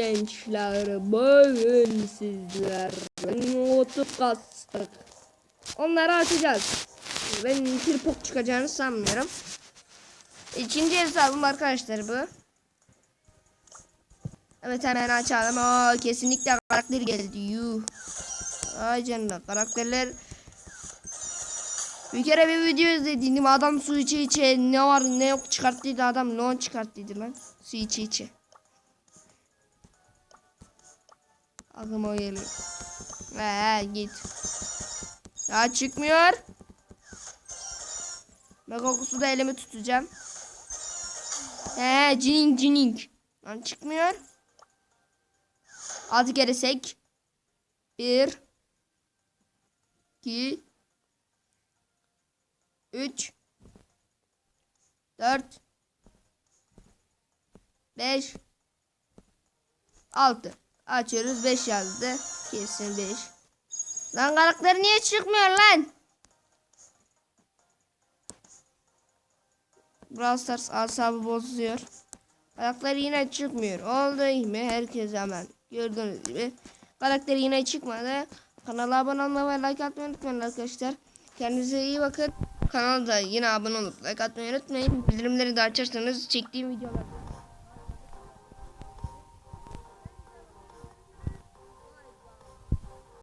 gençler bugün sizler notu kastık. Onları açacağız. Ben tripok çıkacağını sanmıyorum. İkinci hesabım arkadaşlar bu. Evet hemen açalım. Aa, kesinlikle karakter geldi. Yuh. Ay canına karakterler. Bir kere bir video izledim. Adam su içe içe ne var ne yok çıkarttıydı adam. Ne on çıkarttıydı lan. Su içe içe. Aklıma o geliyor. Ee, git. Ya çıkmıyor. Ben kokusu da elimi tutacağım. He cining cining. Lan çıkmıyor. Altı kere. Bir. iki, Üç. Dört. Beş. Altı. Açıyoruz. Beş yazdı. Kesin beş. Lan karakter niye çıkmıyor lan? Brawl Stars asabı bozuyor. Karakter yine çıkmıyor. Oldu mi? Herkes hemen. Gördüğünüz gibi. Karakter yine çıkmadı. Kanala abone olmayı ve like atmayı unutmayın arkadaşlar. Kendinize iyi bakın. Kanalda yine abone olup like atmayı unutmayın. Bildirimleri de açarsanız çektiğim videolar.